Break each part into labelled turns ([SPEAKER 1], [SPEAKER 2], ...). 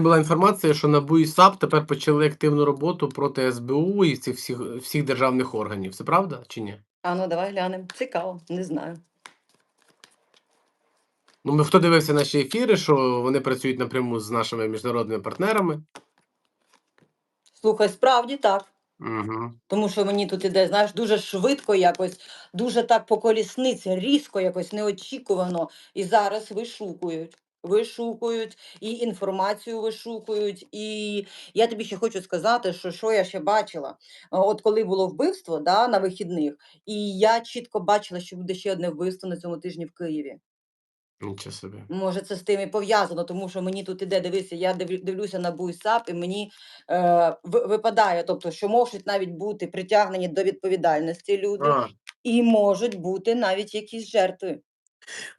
[SPEAKER 1] Була інформація, що НАБУ і САП тепер почали активну роботу проти СБУ і цих всіх, всіх державних органів. Це правда чи ні?
[SPEAKER 2] А ну давай глянемо. Цікаво, не знаю.
[SPEAKER 1] Ну, ми хто дивився наші ефіри, що вони працюють напряму з нашими міжнародними партнерами.
[SPEAKER 2] Слухай, справді так.
[SPEAKER 1] Угу.
[SPEAKER 2] Тому що мені тут іде, знаєш, дуже швидко якось, дуже так по колісниці, різко, якось неочікувано. І зараз вишукують. Вишукують і інформацію вишукують. І я тобі ще хочу сказати, що що я ще бачила. От коли було вбивство да, на вихідних, і я чітко бачила, що буде ще одне вбивство на цьому тижні в Києві.
[SPEAKER 1] Нічого собі.
[SPEAKER 2] Може, це з тим і пов'язано, тому що мені тут іде, дивися, я дивлюся на БУЙСАП, і мені е, випадає, тобто, що можуть навіть бути притягнені до відповідальності люди,
[SPEAKER 1] А,
[SPEAKER 2] і можуть бути навіть якісь жертви.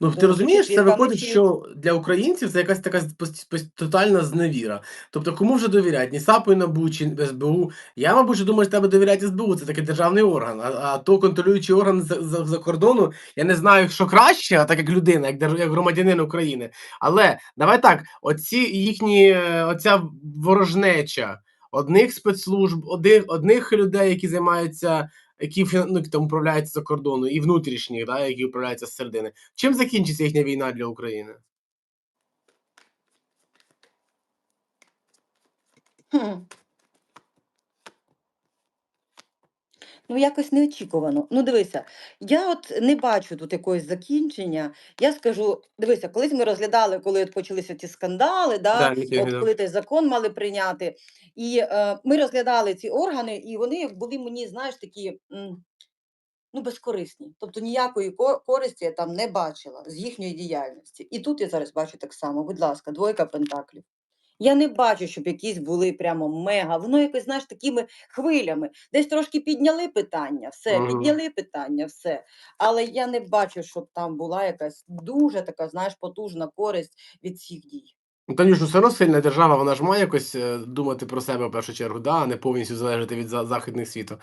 [SPEAKER 1] Ну ти розумієш, це виходить, що для українців це якась така тотальна зневіра. Тобто, кому вже довіряють? Ні САПу, ні НАБУ, чи СБУ. Я, мабуть, думаю, що тебе довіряти СБУ, це такий державний орган. А, а то контролюючий орган за, за, за кордону, я не знаю, що краще, а так як людина, як, як громадянин України. Але давай так: оці їхні, е, оця ворожнеча одних спецслужб, одних, одних людей, які займаються, які ну, там управляються за кордону, і внутрішніх, да, які управляються з середини. Чим закінчиться їхня війна для України?
[SPEAKER 2] Хм. Ну, якось неочікувано. Ну, дивися, я от не бачу тут якогось закінчення. Я скажу, дивися, колись ми розглядали, коли от почалися ті скандали, да,
[SPEAKER 1] Да,
[SPEAKER 2] от
[SPEAKER 1] да.
[SPEAKER 2] коли той закон мали прийняти, і е, ми розглядали ці органи, і вони були мені, знаєш, такі. м, Ну, безкорисні. Тобто ніякої ко- користі я там не бачила з їхньої діяльності. І тут я зараз бачу так само. Будь ласка, двойка пентаклів. Я не бачу, щоб якісь були прямо мега. Воно якось, знаєш, такими хвилями. Десь трошки підняли питання, все,
[SPEAKER 1] Мгм.
[SPEAKER 2] підняли питання, все. Але я не бачу, щоб там була якась дуже така, знаєш, потужна користь від цих дій.
[SPEAKER 1] Ну, Танюш, ну все одно сильна держава, вона ж має якось е, думати про себе в першу чергу, да, а не повністю залежати від за- західних світу.